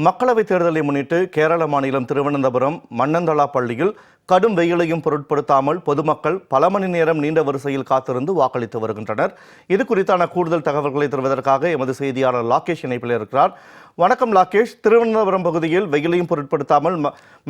மக்களவைத் தேர்தலை முன்னிட்டு கேரள மாநிலம் திருவனந்தபுரம் மண்ணந்தளா பள்ளியில் கடும் வெயிலையும் பொருட்படுத்தாமல் பொதுமக்கள் பல மணி நேரம் நீண்ட வரிசையில் காத்திருந்து வாக்களித்து வருகின்றனர். இது குறித்தான கூடுதல் தகவல்களை தருவதற்காக எமது செய்தியாளர் லாகேஷ் இணைப்பில் இருக்கிறார். வணக்கம் லாகேஷ். திருவனந்தபுரம் பகுதியில் வெயிலையும் பொருட்படுத்தாமல்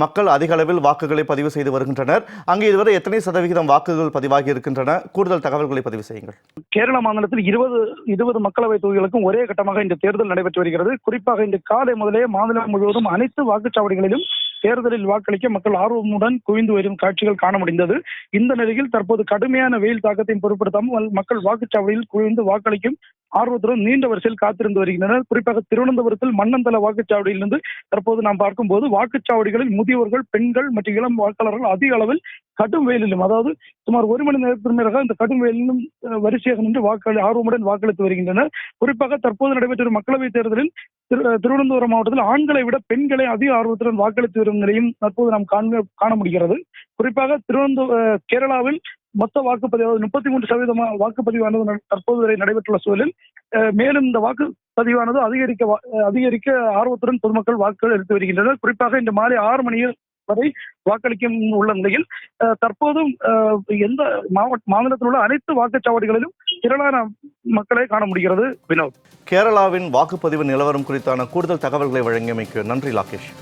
மக்கள் அதிக அளவில் வாக்குகளை பதிவு செய்து வருகின்றனர். அங்கே இதுவரை எத்தனை சதவிகிதம் வாக்குகள் பதிவாகி இருக்கின்றன? கூடுதல் தகவல்களை பதிவு செய்யுங்கள். கேரள மாநிலத்தில் இருபது இருபது மக்களவை தொகுதிகளுக்கும் ஒரே கட்டமாக இந்த தேர்தல் நடைபெற்று வருகிறது. குறிப்பாக இன்று காலை முதலே மாநிலம் முழுவதும் அனைத்து வாக்குச்சாவடிகளிலும் தேர்தலில் வாக்களிக்க மக்கள் ஆர்வமுடன் குவிந்து வரும் காட்சிகள் காண முடிந்தது இந்த நிலையில் தற்போது கடுமையான வெயில் தாக்கத்தை பொருட்படுத்தாமல் மக்கள் வாக்குச்சாவடியில் குவிந்து வாக்களிக்கும் ஆர்வத்துடன் நீண்ட வரிசையில் காத்திருந்து வருகின்றனர். குறிப்பாக திருவனந்தபுரத்தில் மன்னந்தல வாக்குச்சாவடியிலிருந்து தற்போது நாம் பார்க்கும்போது வாக்குச்சாவடிகளில் முதியோர்கள் பெண்கள் மற்றும் இளம் வாக்காளர்கள் அதிக அளவில் கடும் வெயிலிலும் அதாவது சுமார் ஒரு மணி நேரத்திற்கு மேலாக இந்த கடும் வெயிலிலும் வரிசையாக நின்று வாக்களி ஆர்வமுடன் வாக்களித்து வருகின்றனர். குறிப்பாக தற்போது நடைபெற்ற மக்களவைத் தேர்தலில் திருவனந்தபுரம் மாவட்டத்தில் ஆண்களை விட பெண்களை அதிக ஆர்வத்துடன் வாக்களித்து வரும் நிலையும் தற்போது நாம் காண முடிகிறது. குறிப்பாக திருவனந்த கேரளாவில் மொத்த வாக்குப்பதிவு முப்பத்தி மூன்று சதவீதம் வாக்குப்பதிவானது தற்போது வரை நடைபெற்றுள்ள சூழலில் மேலும் இந்த வாக்குப்பதிவானது அதிகரிக்க வா- அதிகரிக்க ஆர்வத்துடன் பொதுமக்கள் வாக்குகள் எடுத்து வருகின்றனர். குறிப்பாக இன்று மாலை ஆறு மணியில் வரை வாக்களிக்கும் உள்ள நிலையில் அஹ், தற்போதும் அஹ், எந்த மாவட்ட மாநிலத்தில் உள்ள அனைத்து வாக்குச்சாவடிகளிலும் திரளான மக்களை காண முடிகிறது. வினோத். கேரளாவின் வாக்குப்பதிவு நிலவரம் குறித்தான கூடுதல் தகவல்களை வழங்கியமைக்கு நன்றி லாகேஷ்